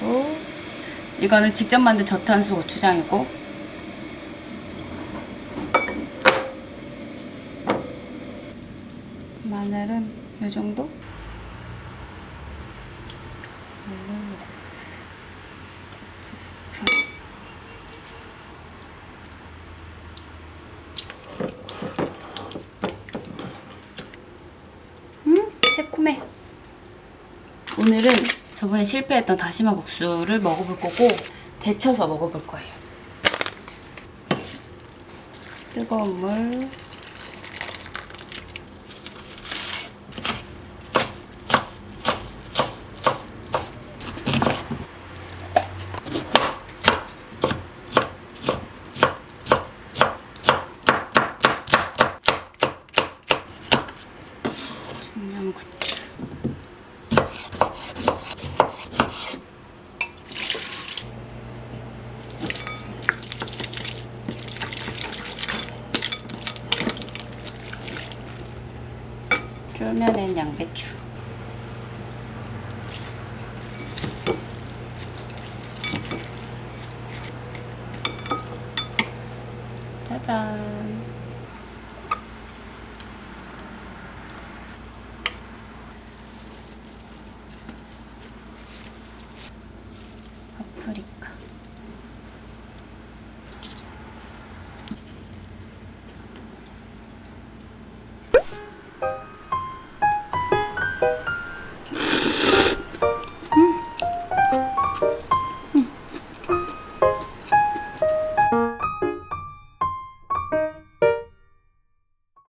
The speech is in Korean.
그리고 이거는 직접 만든 저탄수 고추장이고 마늘은 이 정도? 음, 새콤해. 오늘은 저번에 실패했던 다시마 국수를 먹어볼 거고 데쳐서 먹어볼 거예요. 뜨거운 물. 청양고추. 쫄면엔 양배추. 짜잔.